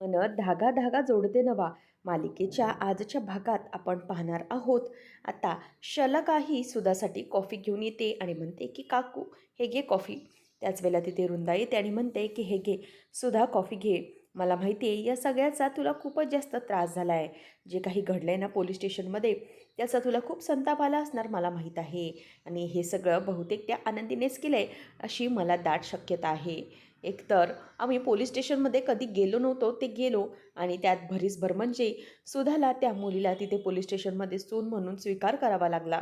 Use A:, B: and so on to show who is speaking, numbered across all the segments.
A: मन धागा धागा जोडते नवा. मालिकेच्या आजच्या भागात आपण पाहणार आहोत. आता शलकाही सुधासाठी कॉफी घेऊन येते आणि म्हणते की काकू हे घे कॉफी. त्याच वेळेला तिथे रुंदा येते आणि म्हणते की हे घे सुधा कॉफी घे. मला माहिती आहे या सगळ्याचा तुला खूपच जास्त त्रास झाला आहे जे काही घडलं आहे ना पोलीस स्टेशनमध्ये त्याचा तुला खूप संताप आला असणार मला माहीत आहे. आणि हे सगळं बहुतेक त्या आनंदीनेच केलं आहे अशी मला दाट शक्यता आहे. एकतर आम्ही पोलीस स्टेशनमध्ये कधी गेलो नव्हतो ते गेलो आणि त्यात भरीसभर म्हणजे सुधाला त्या मुलीला तिथे पोलीस स्टेशनमध्ये सून म्हणून स्वीकार करावा लागला.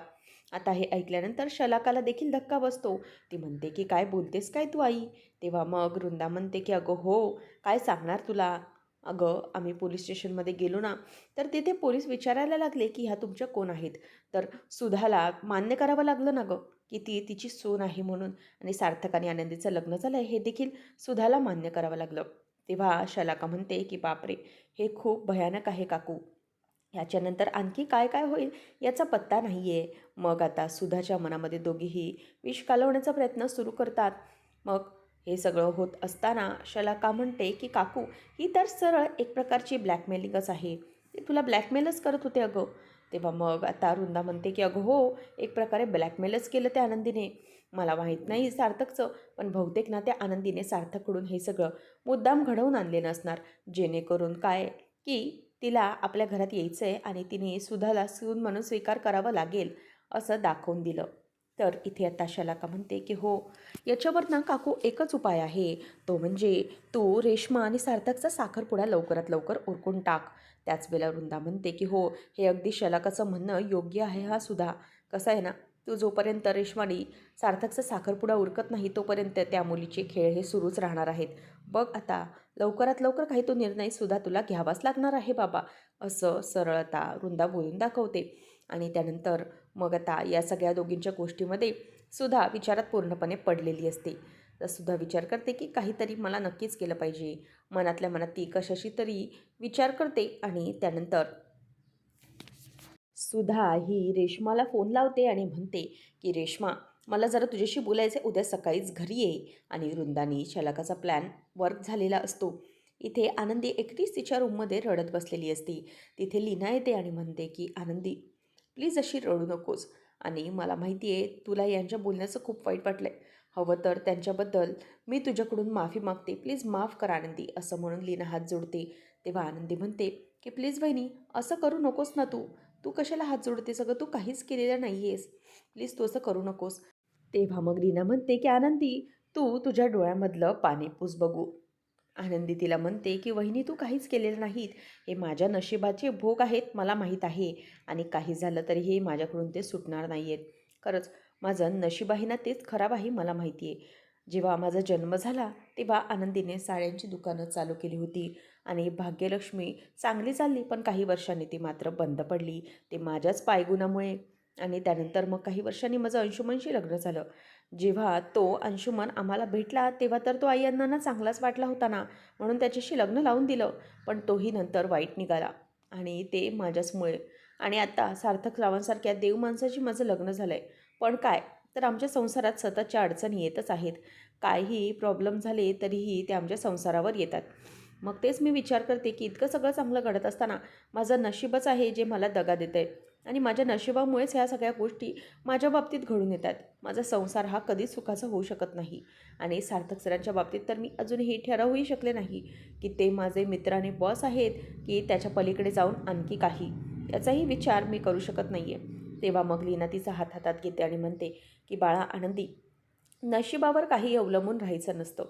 A: आता हे ऐकल्यानंतर शलाकाला देखील धक्का बसतो. ती म्हणते की काय बोलतेस काय तू आई? तेव्हा मग वृंदा म्हणते की अगं हो काय सांगणार तुला? अगं आम्ही पोलीस स्टेशनमध्ये गेलो ना तर तिथे पोलीस विचारायला लागले की ह्या तुमच्या कोण आहेत? तर सुधाला मान्य करावं लागलं ना गं की ती तिची सून आहे म्हणून आणि सार्थक आणि आनंदीचं लग्न झालं आहे हे देखील सुधाला मान्य करावं लागलं. तेव्हा शलाका म्हणते की बापरे हे खूप भयानक आहे काकू. ह्याच्यानंतर आणखी काय काय होईल याचा पत्ता नाही आहे मग आता सुधाच्या मनामध्ये दोघीही विष कालवण्याचा प्रयत्न सुरू करतात. मग हे सगळं होत असताना शलाका म्हणते की काकू ही तर सरळ एक प्रकारची ब्लॅकमेलिंगच आहे. ते तुला ब्लॅकमेलच करत होते अगं. तेव्हा मग आता वृंदा म्हणते की अगं हो एक प्रकारे ब्लॅकमेलच केलं त्या आनंदीने. मला माहीत नाही सार्थकचं पण बहुतेक ना त्या आनंदीने सार्थककडून हे सगळं मुद्दाम घडवून आणले नसणार. जेणेकरून काय की तिला आपल्या घरात यायचं आहे आणि तिने सुधाला सून म्हणून स्वीकार करावा लागेल असं दाखवून दिलं. तर इथे आता शलाका म्हणते की हो याच्यावर ना काकू एकच उपाय आहे. तो म्हणजे तू रेश्मा आणि सार्थकचा साखरपुडा लवकरात लवकर उरकून टाक. त्याच वेळेला वृंदा म्हणते की हो हे अगदी शलाकाचं म्हणणं योग्य आहे हा सुद्धा कसं आहे ना तू जोपर्यंत रेश्मानी सार्थकचा साखरपुडा उरकत नाही तोपर्यंत त्या मुलीचे खेळ हे सुरूच राहणार आहेत. बघ आता लवकरात लवकर काही तो निर्णयसुद्धा तुला घ्यावाच लागणार आहे बाबा असं सरळता वृंदा बोलून दाखवते. आणि त्यानंतर मग आता या सगळ्या दोघींच्या गोष्टीमध्ये सुद्धा विचारात पूर्णपणे पडलेली असते. तर सुद्धा विचार करते की काहीतरी मला नक्कीच केलं पाहिजे. मनातल्या मनात ती कशाशी तरी विचार करते आणि त्यानंतर सुधा ही रेश्माला फोन लावते आणि म्हणते की रेश्मा मला जरा तुझ्याशी बोलायचं उद्या सकाळीच घरी ये. आणि वृंदानी शलाकाचा प्लॅन वर्क झालेला असतो. इथे आनंदी एकटीच तिच्या रूममध्ये रडत बसलेली असते. तिथे लीना येते आणि म्हणते की आनंदी प्लीज अशी रडू नकोस. आणि मला माहिती आहे तुला यांच्या बोलण्याचं खूप वाईट वाटलं आहे हवं तर त्यांच्याबद्दल मी तुझ्याकडून माफी मागते. प्लीज माफ कर आनंदी असं म्हणून लीना हात जोडते. तेव्हा आनंदी म्हणते की प्लीज बहिणी असं करू नकोस ना तू. तू कशाला हात जोडते सगळं? तू काहीच केलेलं नाही आहेस प्लीज तू असं करू नकोस. तेव्हा मग लीना म्हणते की आनंदी तू तुझ्या डोळ्यामधलं पाणी पूस बघू. आनंदी तिला म्हणते की वहिनी तू काहीच केलेलं नाहीत. हे माझ्या नशिबाचे भोग आहेत मला माहीत आहे. आणि काही झालं तरी हे माझ्याकडून ते सुटणार नाही आहेत खरंच माझं नशीब आहे ना तेच खराब आहे मला माहिती आहे जेव्हा माझा जन्म झाला तेव्हा आनंदीने साड्यांची दुकानं चालू केली होती. आणि भाग्यलक्ष्मी चांगली चालली पण काही वर्षांनी ती मात्र बंद पडली. ते माझ्याच पायगुणामुळे. आणि त्यानंतर मग काही वर्षांनी माझं अंशुमनशी लग्न झालं. जेव्हा तो अंशुमन आम्हाला भेटला तेव्हा तर तो आई अण्णांना चांगलाच वाटला होता ना? म्हणून त्याच्याशी लग्न लावून दिलं. पण तोही नंतर वाईट निघाला. आणि ते माझ्याचमुळे. आणि आता सार्थक रावांसारख्या देव माणसाशी माझं लग्न झालं आहे पण काय? तर आमच्या संसारात सततच्या अडचणी येतच आहेत. काहीही प्रॉब्लेम झाले तरीही ते आमच्या संसारावर येतात. मग तेच मी विचार करते की इतकं सगळं चांगलं घडत असताना माझं नशीबच आहे जे मला दगा देतं आहे आणि माझ्या नशिबामुळेच ह्या सगळ्या गोष्टी माझ्या बाबतीत घडून येतात. माझा संसार हा कधीच सुखाचा होऊ शकत नाही. आणि सार्थक सरांच्या बाबतीत तर मी अजूनही ठरवूही शकले नाही की ते माझे मित्राने बॉस आहेत की त्याच्या पलीकडे जाऊन आणखी काही. याचाही विचार मी करू शकत नाही आहे तेव्हा मग लीना तिचा हात हातात घेते आणि म्हणते की बाळा आनंदी नशिबावर काही अवलंबून राहायचं नसतं.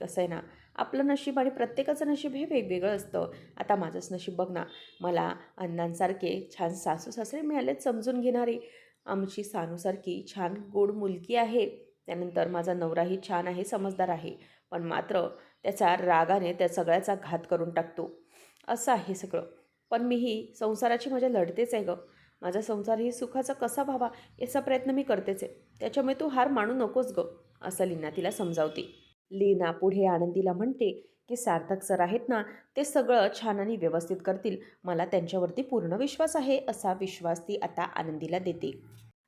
A: कसं आहे ना आपलं नशीब आणि प्रत्येकाचं नशीब हे वेगवेगळं असतं. आता माझंच नशीब बघ ना मला अण्णांसारखे छान सासू सासरे मिळालेत समजून घेणारे. आमची सानूसारखी छान गोड मुलगी आहे. त्यानंतर माझा नवराही छान आहे समजदार आहे. पण मात्र त्याचा रागाने त्या सगळ्याचा घात करून टाकतो. असं आहे सगळं. पण मीही संसाराची माझ्या लढतेच आहे गं. माझा संसार ही सुखाचा कसा व्हावा याचा प्रयत्न मी करतेच आहे. त्याच्यामुळे तू हार मानू नकोस गं असं लीना तिला समजावते. लीना पुढे आनंदीला म्हणते की सार्थक सर आहेत ना ते सगळं छान आणि व्यवस्थित करतील. मला त्यांच्यावरती पूर्ण विश्वास आहे असा विश्वास ती आता आनंदीला देते.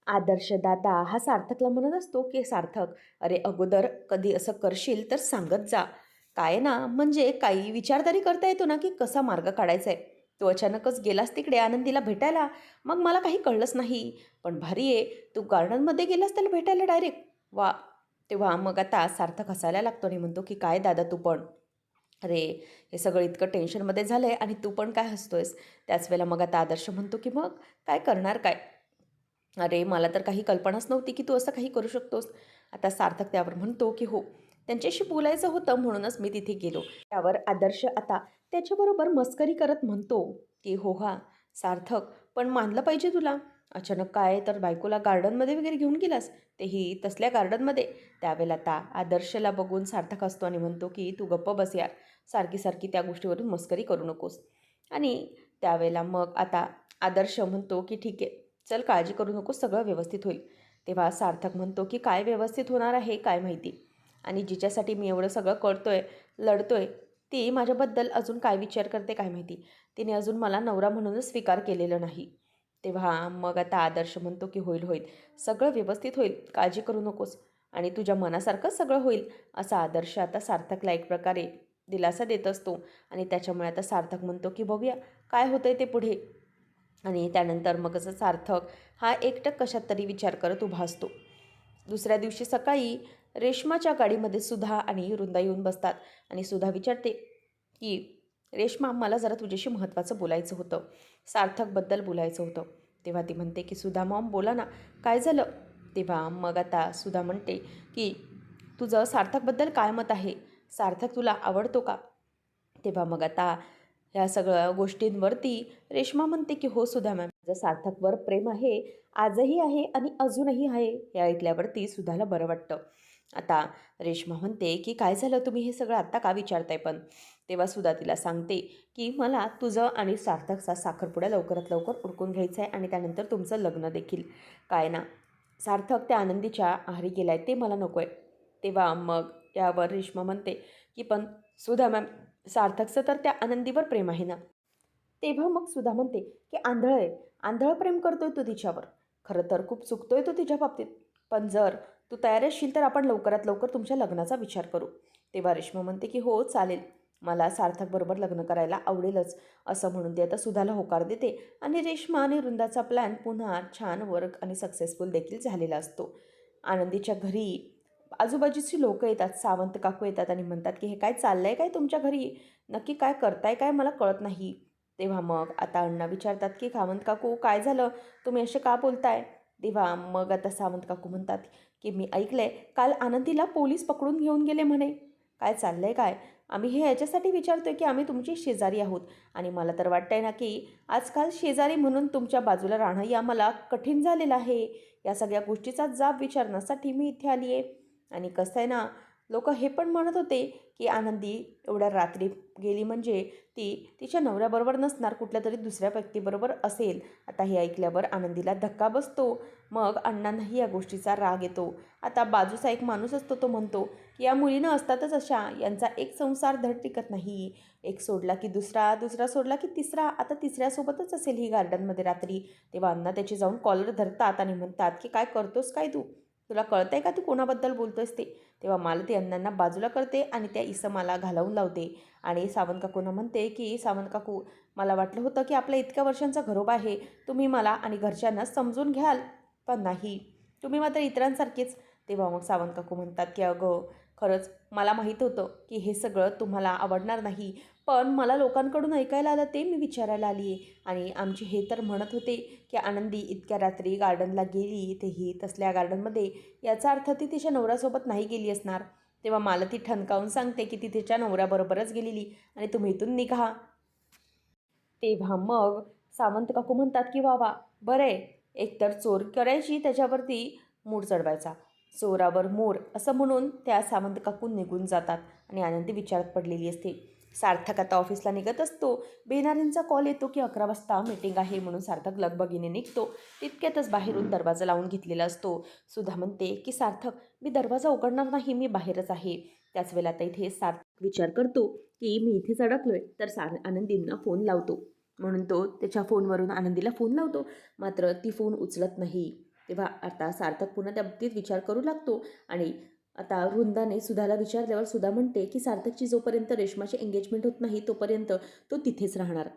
A: आदर्शदाता हा सार्थकला म्हणत असतो की सार्थक अरे अगोदर कधी असं करशील तर सांगत जा. काय ना म्हणजे काही विचार तरी करता येतो ना की कसा मार्ग काढायचा आहे तू अचानकच गेलास तिकडे आनंदीला भेटायला? मग मला काही कळलंच नाही. पण भारी आहे तू गार्डनमध्ये गेलास त्याला भेटायला डायरेक्ट वा तेव्हा मग आता सार्थक हसायला लागतो आणि म्हणतो की काय दादा तू पण? अरे हे सगळं इतकं टेन्शनमध्ये झालं आहे आणि तू पण काय हसतोयस? त्याच वेळेला मग आता आदर्श म्हणतो की मग काय करणार काय? अरे मला तर काही कल्पनाच नव्हती की तू असं काही करू शकतोस. आता सार्थक त्यावर म्हणतो की हो त्यांच्याशी बोलायचं होतं म्हणूनच मी तिथे गेलो. त्यावर आदर्श आता त्याच्याबरोबर मस्करी करत म्हणतो की हो हा सार्थक पण मानलं पाहिजे तुला? अचानक काय? तर बायकोला गार्डनमध्ये वगैरे घेऊन गेलास? तेही तसल्या गार्डनमध्ये. त्यावेळेला आता आदर्शला बघून सार्थक असतो आणि म्हणतो की तू गप्प बस यार. सारखी सारखी त्या गोष्टीवरून मस्करी करू नकोस. आणि त्यावेळेला मग आता आदर्श म्हणतो की ठीक आहे. चल काळजी करू नकोस. सगळं व्यवस्थित होईल. तेव्हा सार्थक म्हणतो की काय व्यवस्थित होणार आहे? काय माहिती? आणि जिच्यासाठी मी एवढं सगळं कळतो आहे लढतो आहे ती माझ्याबद्दल अजून काय विचार करते काय माहिती? तिने अजून मला नवरा म्हणूनच स्वीकार केलेलं नाही. तेव्हा मग आता आदर्श म्हणतो की होईल होईल. सगळं व्यवस्थित होईल. काळजी करू नकोस. आणि तुझ्या मनासारखं सगळं होईल असा आदर्श आता सार्थकला एक प्रकारे दिलासा देत असतो. आणि त्याच्यामुळे आता सार्थक म्हणतो की बघूया काय होतंय ते पुढे? आणि त्यानंतर मग असं सार्थक हा एकटक कशात तरी विचार करत उभा असतो. दुसऱ्या दिवशी सकाळी रेशमाच्या गाडीमध्ये सुधा आणि रुंदा येऊन बसतात. आणि सुधा विचारते की रेश्मा मला जरा तुझ्याशी महत्त्वाचं बोलायचं होतं. सार्थकबद्दल बोलायचं होतं. तेव्हा ती म्हणते की सुधा मॉम बोला ना काय झालं? तेव्हा मग आता सुधा म्हणते की तुझं सार्थकबद्दल काय मत आहे? सार्थक तुला आवडतो का? तेव्हा मग आता ह्या सगळ्या गोष्टींवरती रेश्मा म्हणते की हो सुधा मॅम माझं सार्थकवर प्रेम आहे आजही आहे आणि अजूनही आहे. हे ऐकल्यावरती सुधाला बरं वाटतं. आता रेश्मा म्हणते की काय झालं? तुम्ही हे सगळं आत्ता का विचारताय पण? तेव्हा सुद्धा तिला सांगते की मला तुझं आणि सार्थकचा साखरपुडा लवकरात लवकर उडकून घ्यायचा आहे आणि त्यानंतर तुमचं लग्न देखील. काय ना सार्थक त्या आनंदीच्या आहारी गेला आहे ते मला नको आहे तेव्हा मग यावर रेश्मा म्हणते की पण सुधा मॅम सार्थकचं तर त्या आनंदीवर प्रेम आहे ना. तेव्हा मग सुधा म्हणते की आंधळ आहे. आंधळ प्रेम करतोय तो तिच्यावर. खरं तर खूप चुकतोय तो तिच्या बाबतीत. पण जर तू तयार असशील तर आपण लवकरात लवकर तुमच्या लग्नाचा विचार करू. तेव्हा रेश्मा म्हणते की हो चालेल. मला सार्थकबरोबर लग्न करायला आवडेलच असं म्हणून ती आता सुधाला होकार देते आणि रेश्मा आणि वृंदाचा प्लॅन पुन्हा छान वर्क आणि सक्सेसफुल देखील झालेला असतो. आनंदीच्या घरी आजूबाजूची लोकं येतात सावंत काकू येतात आणि म्हणतात की हे काय चाललं आहे काय तुमच्या घरी? नक्की काय करताय काय मला कळत नाही. तेव्हा मग आता अण्णा विचारतात की सावंत काकू काय झालं? तुम्ही असे का बोलताय? तेव्हा मग आता सावंत काकू म्हणतात की मी ऐकलंय काल आनंदीला पोलीस पकडून घेऊन गेले म्हणे. काय चाललंय काय? आम्ही हे याच्यासाठी विचारतोय की आम्ही तुमची शेजारी आहोत. आणि मला तर वाटतंय ना की आजकाल शेजारी म्हणून तुमच्या बाजूला राहणं या मला कठीण झालेलं आहे. या सगळ्या गोष्टीचा जाब विचारण्यासाठी मी इथे आली आहे आणि कसं आहे ना लोक हे पण म्हणत होते की आनंदी एवढ्या रात्री गेली म्हणजे ती तिच्या नवऱ्याबरोबर नसणार कुठल्या तरी दुसऱ्या व्यक्तीबरोबर असेल. आता हे ऐकल्यावर आनंदीला धक्का बसतो. मग अण्णांनाही या गोष्टीचा राग येतो. आता बाजूचा एक माणूस असतो तो म्हणतो की या मुलीनं असतातच अशा यांचा एक संसार धड टिकत नाही. एक सोडला की दुसरा दुसरा सोडला की तिसरा. आता तिसऱ्यासोबतच असेल ही गार्डनमध्ये रात्री. तेव्हा अण्णा त्याची जाऊन कॉलर धरतात आणि म्हणतात की काय करतोस काय तू? तुला कळतंय का तू कोणाबद्दल बोलतोयस ते? तेव्हा मला ती अण्णांना बाजूला करते आणि त्या इसमाला घालवून लावते. आणि सावंत काकूंना म्हणते की सावंत काकू मला वाटलं होतं की आपल्या इतक्या वर्षांचा घरोबा आहे. तुम्ही मला आणि घरच्यांना समजून घ्याल. पण नाही. तुम्ही मात्र इतरांसारखेच. तेव्हा मग सावंत काकू म्हणतात की अगं खरंच मला माहीत होतं की हे सगळं तुम्हाला आवडणार नाही पण मला लोकांकडून ऐकायला आलं ते मी विचारायला आली आहे आणि आमचे हे तर म्हणत होते की आनंदी इतक्या रात्री गार्डनला गेली तेही तसल्या गार्डनमध्ये. याचा अर्थ ती तिच्या नवऱ्यासोबत नाही गेली असणार. तेव्हा मला ती ठणकावून सांगते की ती तिच्या नवऱ्याबरोबरच गेलेली आणि तुम्ही इथून निघा. तेव्हा मग सावंत काकू म्हणतात की वा वा बरं आहे. एकतर चोर करायची त्याच्यावरती मूड चढवायचा. चोरावर मोर असं म्हणून त्या सावंत निघून जातात आणि आनंदी विचारात पडलेली असते. सार्थक आता ऑफिसला निघत असतो. बेनारींचा कॉल येतो की अकरा वाजता मीटिंग आहे म्हणून सार्थक लगबगीने निघतो. तितक्यातच बाहेरून दरवाजा लावून घेतलेला असतो. सुधा म्हणते की सार्थक मी दरवाजा उघडणार नाही मी बाहेरच आहे. त्याच वेळेला आता इथे सार्थक विचार करतो की मी इथेच अडकलोय तर सार आनंदींना फोन लावतो. म्हणून तो त्याच्या फोनवरून आनंदीला फोन लावतो. मात्र ती फोन उचलत नाही. तेव्हा आता सार्थक पुन्हा त्या बाबतीत विचार करू लागतो. आणि आता वृंदाने सुधाला विचारल्यावर सुधा म्हणते की सार्थकची जोपर्यंत रेश्माची एंगेजमेंट होत नाही तोपर्यंत तो तिथेच राहणार.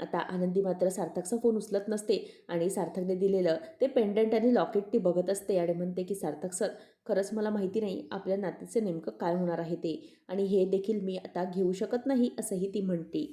A: आता आनंदी मात्र सार्थकचा फोन उचलत नसते आणि सार्थकने दिलेलं ते पेंडंट आणि लॉकेट ती बघत असते आणि म्हणते की सार्थक सर खरंच मला माहिती नाही आपल्या नातीचं नेमकं काय होणार आहे ते आणि हे देखील मी आता घेऊ शकत नाही असंही ती म्हणते.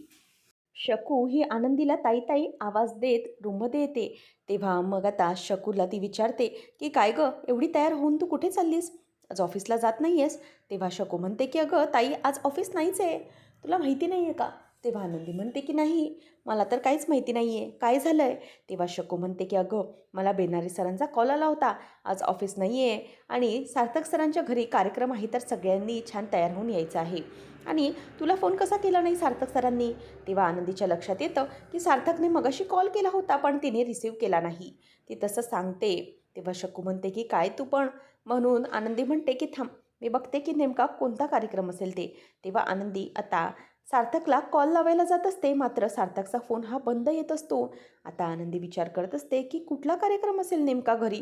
A: शकू ही आनंदीला ताई ताई आवाज देत रूममध्ये येते तेव्हा मग आता शकूला ती विचारते की काय गं एवढी तयार होऊन तू कुठे चाललीस? आज ऑफिसला जात नाही आहेस तेव्हा शकू म्हणते की अगं ताई आज ऑफिस नाहीच आहे. तुला माहिती नाही आहे का? तेव्हा आनंदी म्हणते की नाही मला तर काहीच माहिती नाही आहे काय झालं आहे तेव्हा शकू म्हणते की अगं मला बेनारी सरांचा कॉल आला होता. आज ऑफिस नाही आहे आणि सार्थक सरांच्या घरी कार्यक्रम आहे तर सगळ्यांनी छान तयार होऊन यायचं आहे. आणि तुला फोन कसा केला नाही सार्थक सरांनी? तेव्हा आनंदीच्या लक्षात येतं की सार्थकने मगाशी कॉल केला होता पण तिने रिसीव केला नाही. ती तसं सांगते. तेव्हा शकू म्हणते की काय तू पण? म्हणून आनंदी म्हणते की थांब मी बघते की नेमका कोणता कार्यक्रम असेल ते. तेव्हा आनंदी आता सार्थकला कॉल लावायला जात असते मात्र सार्थकचा फोन हा बंद येत असतो. आता आनंदी विचार करत असते की कुठला कार्यक्रम असेल नेमका घरी?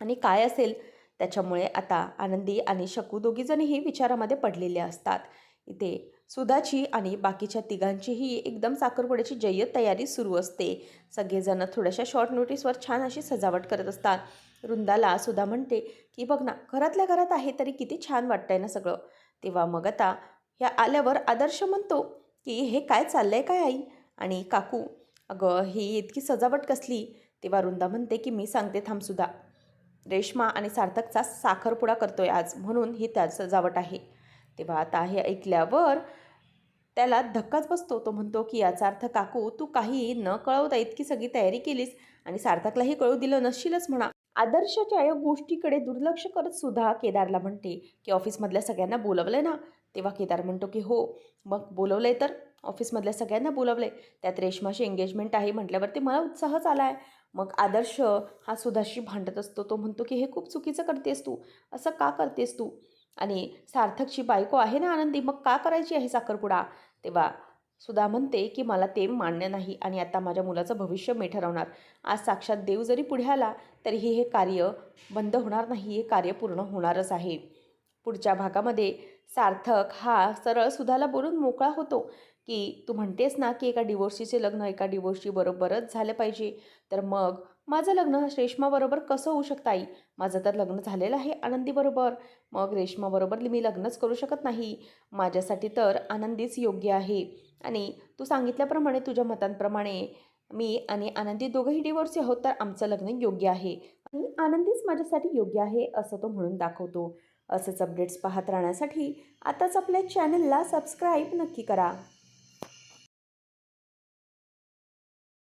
A: आणि काय असेल? त्याच्यामुळे आता आनंदी आणि शकू दोघीजणीही विचारामध्ये पडलेले असतात. इथे सुधाची आणि बाकीच्या तिघांचीही एकदम साखरपुड्याची जय्यत तयारी सुरू असते. सगळेजण थोड्याशा शॉर्ट नोटीसवर छान अशी सजावट करत असतात. वृंदाला सुधा म्हणते की बघ ना घरातल्या घरात आहे तरी किती छान वाटतंय ना सगळं. तेव्हा मग आता ह्या आल्यावर आदर्श म्हणतो की हे काय चाललंय काय आई? आणि काकू अगं ही इतकी सजावट कसली? तेव्हा वृंदा म्हणते की मी सांगते थांबसुद्धा रेश्मा आणि सार्थकचा साखरपुडा करतोय आज म्हणून ही त्या सजावट आहे. तेव्हा आता हे ऐकल्यावर त्याला धक्काच बसतो. तो म्हणतो की याचा अर्थ काकू तू काही न कळवता इतकी सगळी तयारी केलीस आणि सार्थकलाही कळू दिलं नसशीलच म्हणा. आदर्शाच्या या गोष्टीकडे दुर्लक्ष करत सुद्धा केदारला म्हणते की ऑफिसमधल्या सगळ्यांना बोलवलं ना? तेव्हा केदार म्हणतो की हो मग बोलवलं आहे तर? ऑफिसमधल्या सगळ्यांना बोलवलं आहे त्यात रेशमाची एंगेजमेंट आहे म्हटल्यावरती मला उत्साहच आला आहे मग आदर्श हा सुधाशी भांडत असतो. तो म्हणतो की हे खूप चुकीचं करतेस तू. असं का करतेस तू? आणि सार्थकची बायको आहे ना आनंदी मग का करायची आहे साखरपुडा? तेव्हा सुधा म्हणते की मला ते मान्य नाही आणि आता माझ्या मुलाचं भविष्य मी ठरवणार. आज साक्षात देव जरी पुढे आला तरीही हे कार्य बंद होणार नाही. हे कार्य पूर्ण होणारच आहे. पुढच्या भागामध्ये सार्थक हा सरळ सुधाला बोलून मोकळा होतो की तू म्हणतेस ना की एका डिवोर्सीचे लग्न एका डिवोर्सी बरोबरच झालं पाहिजे. तर मग माझं लग्न रेश्माबरोबर कसं होऊ शकतं आई? माझं तर लग्न झालेलं आहे आनंदीबरोबर मग रेश्माबरोबर मी लग्नच करू शकत नाही. माझ्यासाठी तर आनंदीच योग्य आहे. आणि तू सांगितल्याप्रमाणे तुझ्या मतांप्रमाणे मी आणि आनंदी दोघंही डिवोर्सी आहोत तर आमचं लग्न योग्य आहे. आणि आनंदीच माझ्यासाठी योग्य आहे असं तो म्हणून दाखवतो. असंच अपडेट्स पाहत राहण्यासाठी आताच आपल्या चॅनलला सबस्क्राईब नक्की करा.